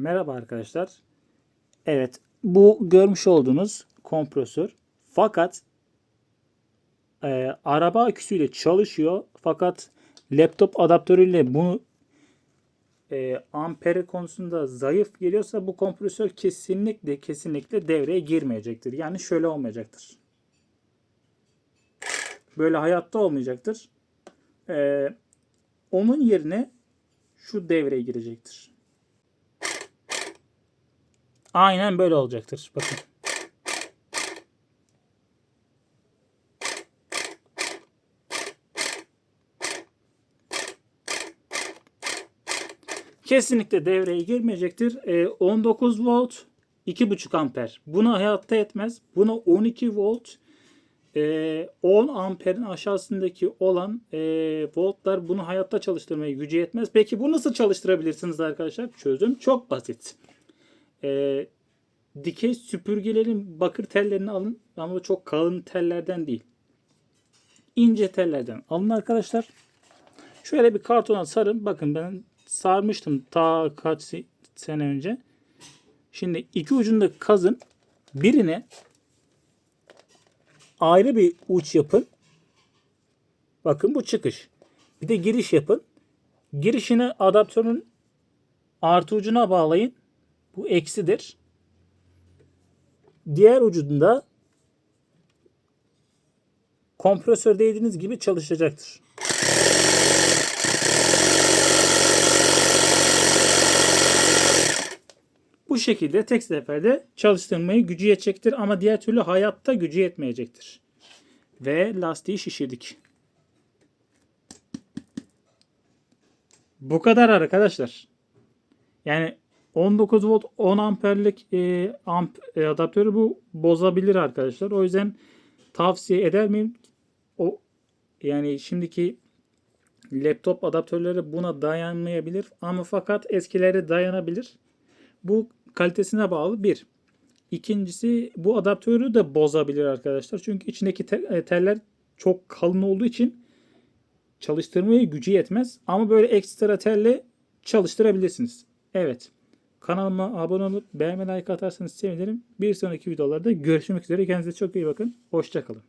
Merhaba arkadaşlar. Evet, bu görmüş olduğunuz kompresör. Fakat e, araba aküsüyle çalışıyor. Fakat laptop adaptörüyle bunu e, amperi konusunda zayıf geliyorsa bu kompresör kesinlikle kesinlikle devreye girmeyecektir. Yani şöyle olmayacaktır. Böyle hayatta olmayacaktır. E, onun yerine şu devreye girecektir. Aynen böyle olacaktır. Bakın. Kesinlikle devreye girmeyecektir. Ee, 19 volt 2,5 amper. Buna hayatta yetmez. Buna 12 volt e, 10 amperin aşağısındaki olan e, voltlar bunu hayatta çalıştırmaya gücü yetmez. Peki bu nasıl çalıştırabilirsiniz arkadaşlar? Çözüm çok basit. E, dikey süpürgelerin bakır tellerini alın ama çok kalın tellerden değil. İnce tellerden alın arkadaşlar. Şöyle bir kartona sarın. Bakın ben sarmıştım ta kaç se- sene önce. Şimdi iki ucunda kazın. Birine ayrı bir uç yapın. Bakın bu çıkış. Bir de giriş yapın. Girişine adaptörün artı ucuna bağlayın. Bu eksidir. Diğer ucunda kompresör değdiğiniz gibi çalışacaktır. Bu şekilde tek seferde çalıştırmayı gücü yetecektir ama diğer türlü hayatta gücü yetmeyecektir. Ve lastiği şişirdik. Bu kadar arkadaşlar. Yani 19 volt 10 amperlik e, amp e, adaptörü bu bozabilir arkadaşlar. O yüzden tavsiye eder miyim? O yani şimdiki laptop adaptörleri buna dayanmayabilir ama fakat eskileri dayanabilir. Bu kalitesine bağlı bir. İkincisi bu adaptörü de bozabilir arkadaşlar. Çünkü içindeki e, teller çok kalın olduğu için çalıştırmaya gücü yetmez. Ama böyle ekstra telle çalıştırabilirsiniz. Evet. Kanalıma abone olup beğenme like atarsanız sevinirim. Bir sonraki videolarda görüşmek üzere. Kendinize çok iyi bakın. Hoşçakalın.